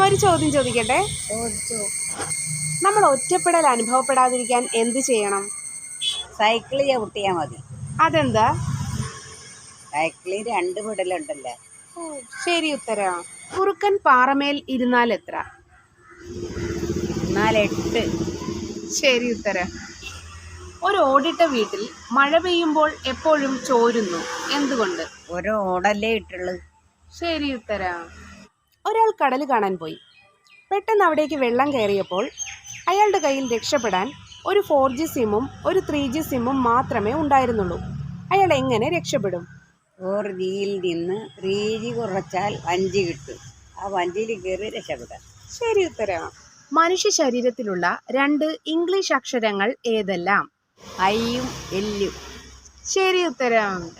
ഒരു ചോദ്യം ചോദിക്കട്ടെ? നമ്മൾ ഒറ്റപ്പെടൽ അനുഭവപ്പെടാതിരിക്കാൻ എന്ത് ചെയ്യണം? സൈക്കിൾ ചവിട്ടിയാൽ മതി. അതെന്താ? സൈക്കിളിൽ രണ്ട് പെടലുണ്ടല്ലോ. ശരി ഉത്തരം. കുറുക്കൻ പാറമേൽ ഇരുന്നാൽ എത്ര? എന്നാൽ എട്ട്. ശരി ഉത്തരം. ഒരു ഓടിട്ട വീട്ടിൽ മഴ പെയ്യുമ്പോൾ എപ്പോഴും ചോരുന്നു. എന്തുകൊണ്ട്? ഒരു ഓടല്ലേ ഇട്ടുള്ളൂ. ശരി ഉത്തരം. ഒരാൾ കടൽ കാണാൻ പോയി. പെട്ടെന്ന് അവിടേക്ക് വെള്ളം കയറിയപ്പോൾ അയാളുടെ കയ്യിൽ രക്ഷപ്പെടാൻ ഒരു ഫോർ ജി സിമ്മും ഒരു ത്രീ ജി സിമ്മും മാത്രമേ ഉണ്ടായിരുന്നുള്ളൂ. അയാൾ എങ്ങനെ രക്ഷപ്പെടും? ഫോർ ജിയിൽ നിന്ന് ത്രീ ജി കുറച്ചാൽ അഞ്ച് കിട്ടും. ആ വഞ്ചിയിൽ കയറി രക്ഷപ്പെടാം ശരി ഉത്തരം. മനുഷ്യ ശരീരത്തിലുള്ള രണ്ട് ഇംഗ്ലീഷ് അക്ഷരങ്ങൾ ഏതെല്ലാം? ഐയും എല്ലും. ശരി ഉത്തരം.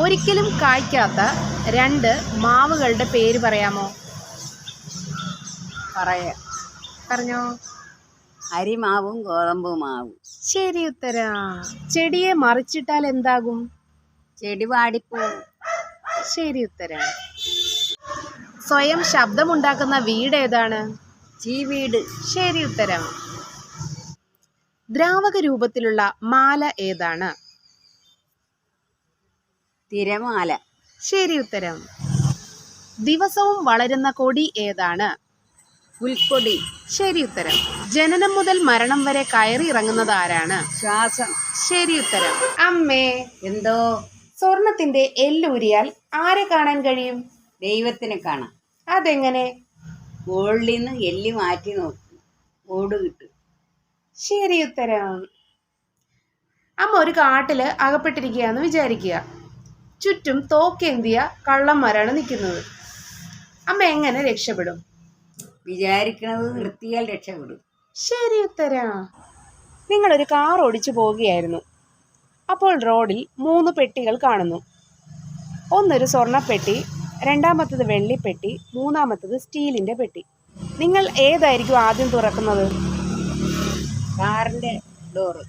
ഒരിക്കലും കായ്ക്കാത്ത രണ്ട് മാവുകളുടെ പേര് പറയാമോ? പറയാം. പറഞ്ഞോ. അരിമാവും ഗോതമ്പ് മാവും. ശരി ഉത്തര. ചെടിയെ മറിച്ചിട്ടാൽ എന്താകും? ചെടി വാടിപ്പോവും. ശരി ഉത്തര. സ്വയം ശബ്ദമുണ്ടാക്കുന്ന വീട് ഏതാണ്? ചീവീട് ശരി ഉത്തരം. ദ്രാവക രൂപത്തിലുള്ള മാല ഏതാണ്? തിരമാല. ശരി ഉത്തരം. ദിവസവും വളരുന്ന കൊടി ഏതാണ്? പുൽക്കൊടി. ശരി ഉത്തരം. ജനനം മുതൽ മരണം വരെ കയറി ഇറങ്ങുന്നത് ആരാണ്? ശ്വാസം. ശരി ഉത്തരം. അമ്മേ. എന്തോ? സ്വർണത്തിന്റെ എല്ലൂരിയാൽ ആരെ കാണാൻ കഴിയും? ദൈവത്തിനെ കാണാം. അതെങ്ങനെ? ഗോൾഡിൽ നിന്ന് എല്ലി മാറ്റി നോക്കും. ഓട് കിട്ടും. ശരി ഉത്തരം. അമ്മ ഒരു കാട്ടിൽ അകപ്പെട്ടിരിക്കുകയാന്ന് വിചാരിക്കുക. ചുറ്റും തോക്കേന്തിയ കള്ളന്മാരാണ് നിൽക്കുന്നത് അമ്മ എങ്ങനെ രക്ഷപ്പെടും? വിചാരിക്കണത് നിർത്തിയാൽ രക്ഷപ്പെടും. ശരി ഉത്തരാ. നിങ്ങളൊരു കാർ ഓടിച്ചു പോവുകയായിരുന്നു. അപ്പോൾ റോഡിൽ മൂന്ന് പെട്ടികൾ കാണുന്നു. ഒന്നൊരു സ്വർണപ്പെട്ടി രണ്ടാമത്തത് വെള്ളിപ്പെട്ടി മൂന്നാമത്തത് സ്റ്റീലിന്റെ പെട്ടി. നിങ്ങൾ ഏതായിരിക്കും ആദ്യം തുറക്കുന്നത്? കാറിന്റെ ഡോറ്.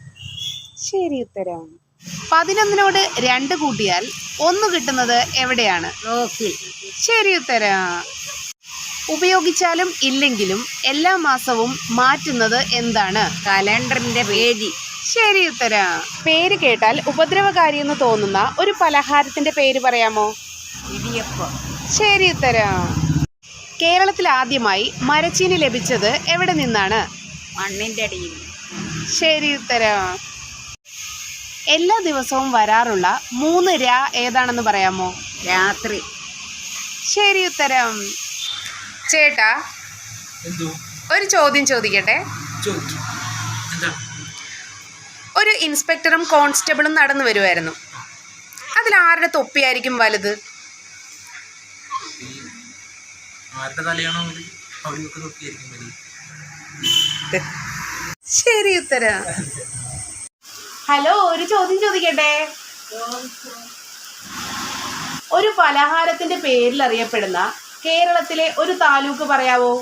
ശരി ഉത്തരം. പതിനൊന്നിനോട് രണ്ട് കൂട്ടിയാൽ ഒന്ന് കിട്ടുന്നത് എവിടെയാണ്? ശരി ഉത്തരം. ഉപയോഗിച്ചാലും ഇല്ലെങ്കിലും എല്ലാ മാസവും മാറ്റുന്നത് എന്താണ്? കലണ്ടറിന്റെ പേരി. ശരി ഉത്തരം. പേര് കേട്ടാൽ ഉപദ്രവകാരി എന്ന് തോന്നുന്ന ഒരു പലഹാരത്തിന്റെ പേര് പറയാമോ? ഇടിയപ്പം. ശരി ഉത്തരം. കേരളത്തിൽ ആദ്യമായി മരച്ചീനി ലഭിച്ചത് എവിടെ നിന്നാണ്? മണ്ണിന്റെ അടിയിൽ. ശരി ഉത്തരം. എല്ലാ ദിവസവും വരാറുള്ള മൂന്ന് രാ ഏതാണെന്ന് പറയാമോ? രാത്രി. ശരി ഉത്തരം. ചേട്ടാ ഒരു ചോദ്യം ചോദിക്കട്ടെ. ഒരു ഇൻസ്പെക്ടറും കോൺസ്റ്റബിളും നടന്നു വരുമായിരുന്നു അതിൽ ആരുടെ തൊപ്പിയായിരിക്കും വലുത്. ശരി ഉത്തരം. ഹലോ ഒരു ചോദ്യം ചോദിക്കട്ടെ? ഒരു പലഹാരത്തിന്റെ പേരിൽ അറിയപ്പെടുന്ന കേരളത്തിലെ ഒരു താലൂക്ക് പറയാവോ?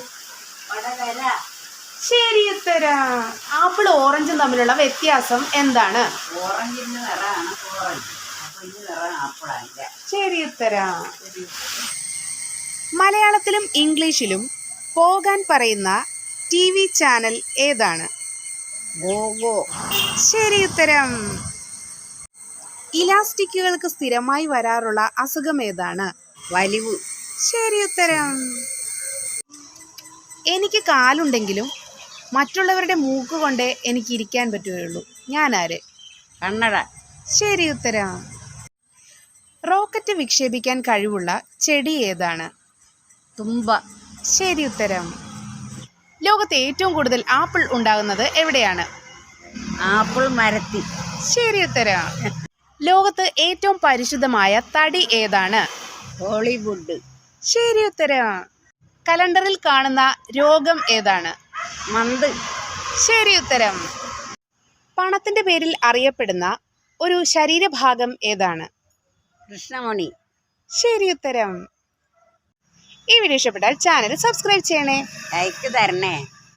ശരി ഉത്തരം. ആപ്പിൾ ഓറഞ്ചും തമ്മിലുള്ള വ്യത്യാസം എന്താണ്? ശരി ഉത്തരം. മലയാളത്തിലും ഇംഗ്ലീഷിലും പോകാൻ പറയുന്ന ടി വി ചാനൽ ഏതാണ്? ഗോഗോ. ശരി ഉത്തരം. ഇലാസ്റ്റിക്കുകൾക്ക് സ്ഥിരമായി വരാറുള്ള അസുഖം ഏതാണ്? വലിവ്. ശരി ഉത്തരം. എനിക്ക് കാലുണ്ടെങ്കിലും മറ്റുള്ളവരുടെ മൂക്ക് കൊണ്ട് എനിക്ക് ഇരിക്കാൻ പറ്റുകയുള്ളൂ. ഞാൻ ആര് കണ്ണട. ശരി ഉത്തരം. റോക്കറ്റ് വിക്ഷേപിക്കാൻ കഴിവുള്ള ചെടി ഏതാണ്? തുമ്പ. ശരി ഉത്തരം. ലോകത്ത് ഏറ്റവും കൂടുതൽ ആപ്പിൾ ഉണ്ടാകുന്നത് എവിടെയാണ്? ആപ്പിൾ മരത്തി. ശരി ഉത്തരം. ലോകത്ത് ഏറ്റവും പരിശുദ്ധമായ തടി ഏതാണ്? ഹോളിവുഡ്. ശരി ഉത്തരം. കലണ്ടറിൽ കാണുന്ന രോഗം ഏതാണ്? മന്ത്. ശരി ഉത്തരം. പണത്തിന്റെ പേരിൽ അറിയപ്പെടുന്ന ഒരു ശരീരഭാഗം ഏതാണ്? കൃഷ്ണമണി. ശരി ഉത്തരം. ഈ വീഡിയോ ഇഷ്ടപ്പെട്ടാൽ ചാനൽ സബ്സ്ക്രൈബ് ചെയ്യണേ. ലൈക്ക് തരണേ.